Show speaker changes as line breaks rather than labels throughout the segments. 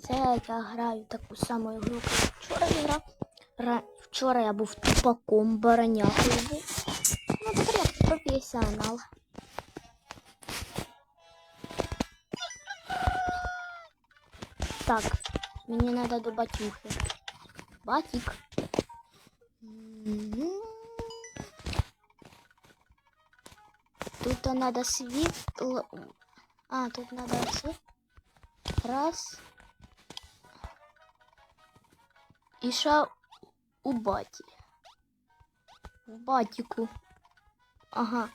Це я граю таку саму ігру, як вчора грав. Ра- Вчора я був тупаком, баранякою. Ну, тепер я професіонал. Так, мені треба до батюхи. Батік. Тут надо світло. А, тут надо все. Раз. І ще у баті. В батіку. Ага.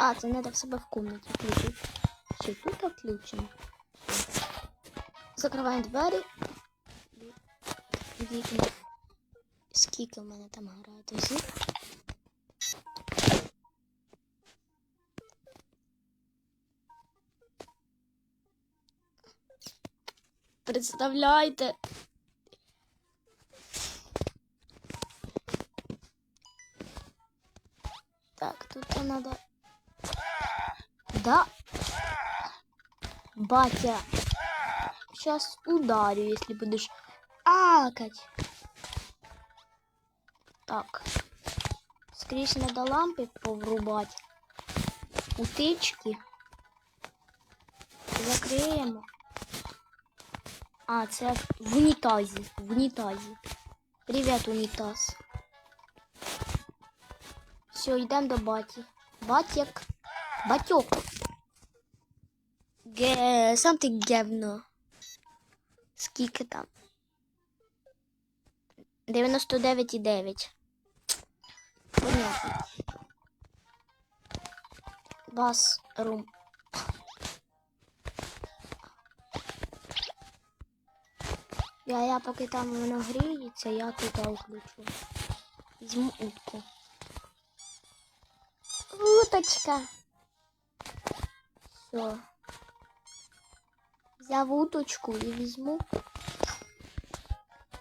А, це треба в себе в комнаті включити. Все, тут включено. Закриваємо двері. Вікна. Скільки в мене там градусів? Представляйте. Так, тут надо... Да. Батя. Сейчас ударю, если будешь акать. Так. Скоріше надо лампи поврубати. Утички. Закриємо. А, це в унітазі. В унітазі. Привіт, унітаз. Все, йдемо до баті. Батяк. Батьок. Ге... Сам ти гевно. Скільки там? 99,9. Понятно. Бас рум. Я, я поки там воно гріється, я тут включу. Візьму утку. Уточка. Все. Взяв уточку і візьму.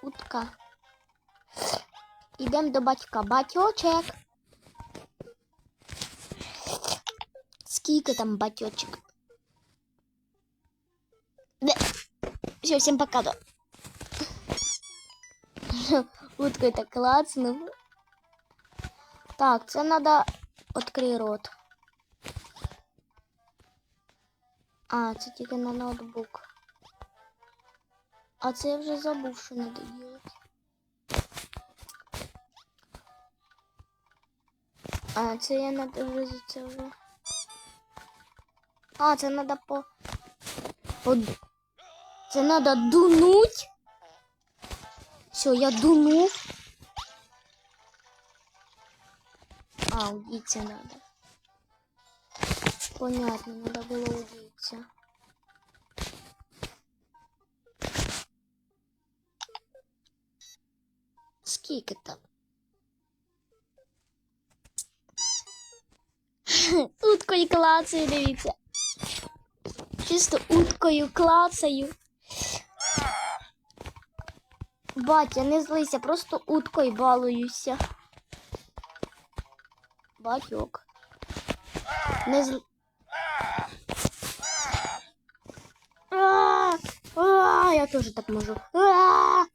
Утка. Ідемо до батька. Батьочек. Скільки там батьочек? Все, всім пока. да. Уткою так клацнув. Так, це надо відкрити рот. А, це тільки на ноутбук. А це я вже забув, що треба робити. А, це я надо вже це вже. А, це надо по. по... Це надо дунуть. Все, я дунув. А, удіться надо. Понятно, надо було удіться. Скільки там? Уткою клацаю, дивіться. Чисто уткою клацаю. Батя, не злися, просто уткою балуюся. Батьок. Не зл... А, а, я теж так можу. А!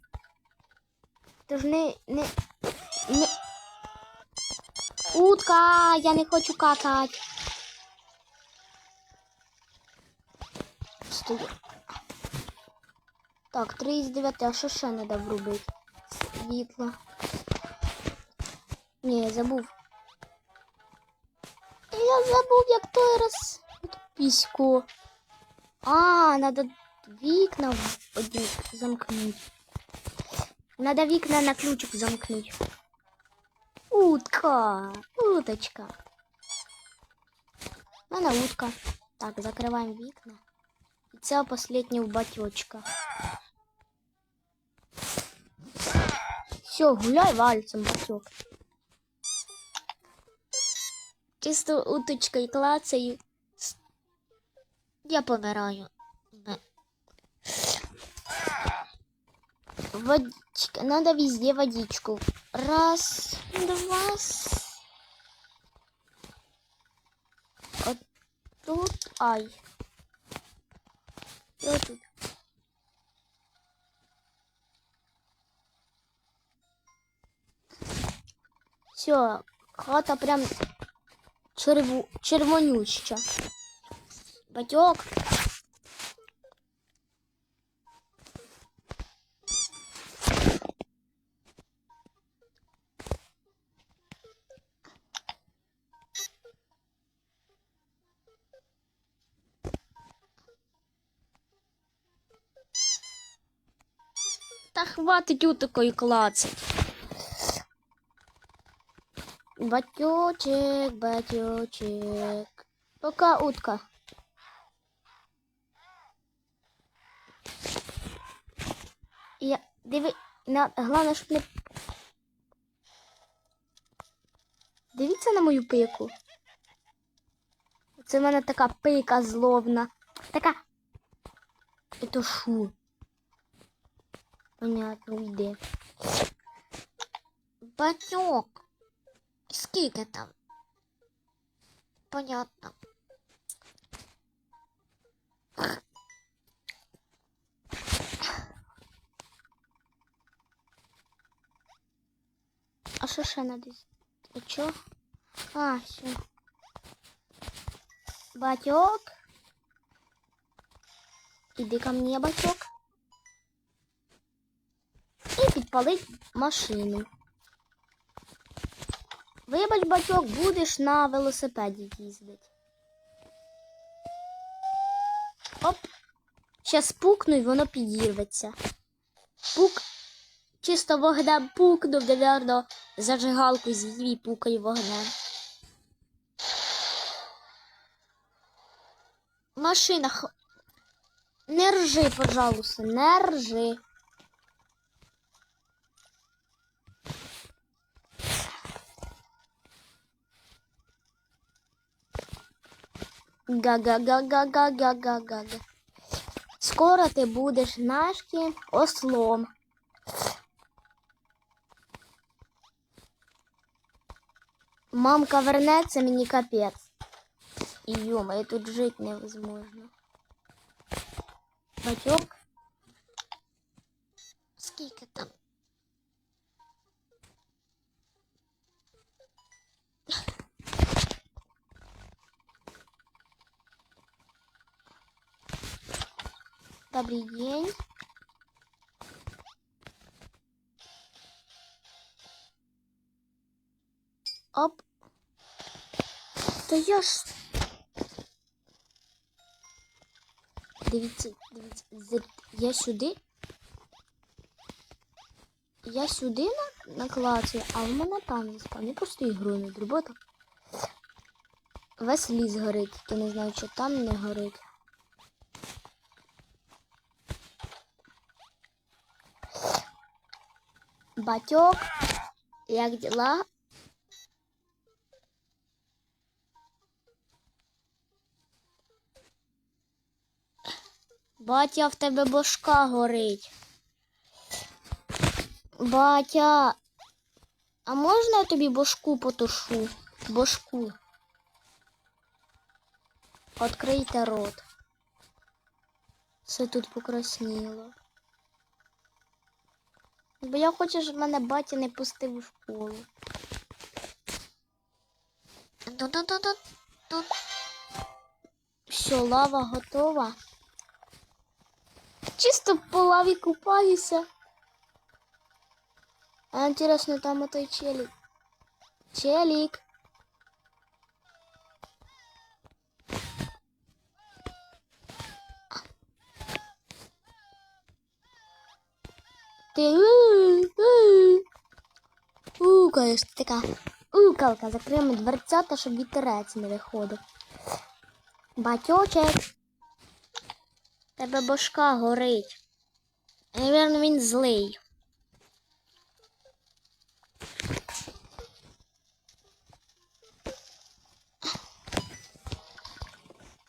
Тож не, не, не... Утка, я не хочу какать. Стою. Так, 3 із 9, а що ще треба врубити? Світло. Ні, я забув. Я забув, як той раз. От піську. А, надо вікна в- одні замкнути. Надо вікна на ключик замкнути. Утка, уточка. У мене утка. Так, закриваємо вікна. І це останнє батьочка. Все, гуляй вальцем, батьок. Чисто уточкою клацаю. Я помираю. Не. Водичка. Надо везде водичку. Раз, два. Вот тут. Ай. І отут. Все, хата прям черву... червонюща. Батьок. Та хватить утикою клацать. Батючек, батючек. Пока утка. Я диви, на головне, щоб не. Дивіться на мою пику. Це в мене така пика зловна. Така. Это шу. Понятно, уйди. Батьок. Скільки там? Понятно. А що ще надо? А чо? А, все. Батьок. Іди ко мне, батьок. І підпалить машину. Вибач, батьок, будеш на велосипеді їздити. Оп. Щас пукну і воно підірветься. Пук. Чисто вогнем пукнув, навірно, зажигалку з'їв і пукає вогнем. Машина. Не ржи, пожалуйста, не ржи. Га-га-га-га-га-га-га-га. Скоро ти будеш нашки ослом. Мамка вернеться, мені капець. І йома, тут жити невозможно. Батьок. Добрый день. Оп. Та я ж. Дивіться, дивіться, я сюди. Я сюди на, наклацаю, а в мене там не спав. Не просто ігру не робота. Весь ліс горить, тільки не знаю, що там не горить. Батьок, як діла? Батя, в тебе бошка горить. Батя, а можна я тобі бошку потушу? Бошку. Открийте рот. Все тут покрасніло. Бо я хочу, щоб мене батя не пустив у школу. Ту-ту-ту-ту-ту. Все, лава готова. Чисто по лаві купаюся. А інтересно, там отой челік. Челік. Ти Ти така. Укалка, закриємо дверцята, щоб вітерець не виходив. Батьочек. Тебе башка горить. Навірно, він злий.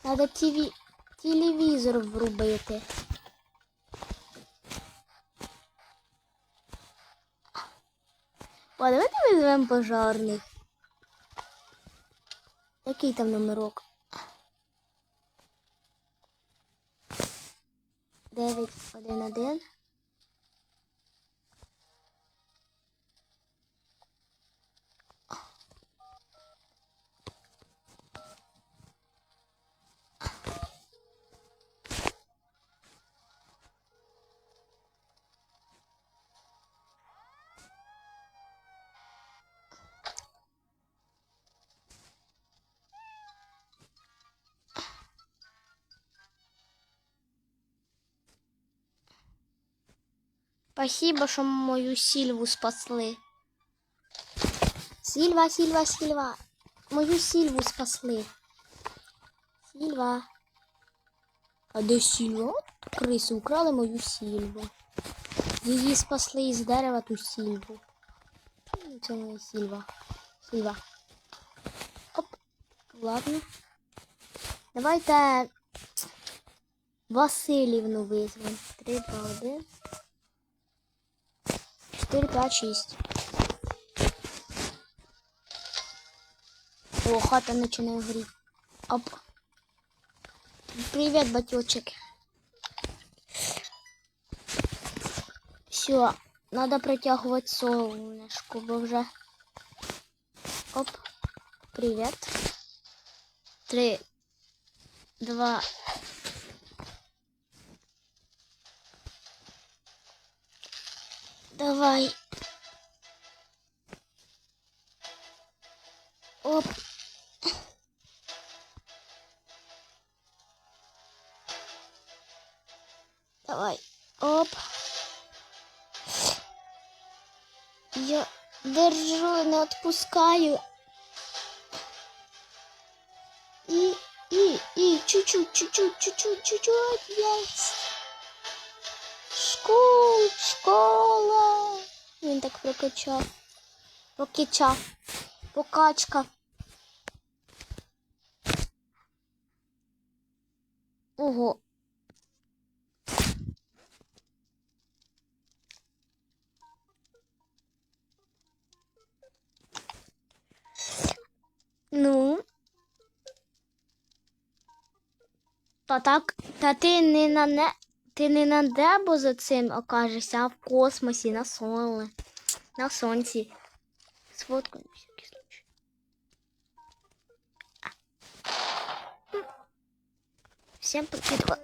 Треба телевізор врубити. Визовемо пожарних. Який там номерок? 9, 1, 1. Спасибо, що мою сільву спасли. Сільва, Сільва, Сільва. Мою сільву спасли. Сільва. А де сільва? Криси украли мою сільву. Її спасли із дерева ту сільву. Ну, Це не сільва. Сільва. Оп. Ладно. Давайте Васильівну визвемо. 3, 2, 1. 4, 5, 6. О, хата начинає горіти. Оп. Привет, батючек. Все, надо протягувати солнышко, бо вже. Оп. Привет. Три, два. Давай. Оп. Давай. Оп. Я держу, не отпускаю. И, и, и, чуть-чуть, чуть-чуть, чуть-чуть, чуть-чуть, есть. Школ, школа. Він так прокачав. Прокачав. Покачка. Ого. Ну. Та так, та ти не на не. Ти не на небо за цим окажешся, а в космосі, на соле, на сонці. Сфоткаю на всякий случай. Всем покидва.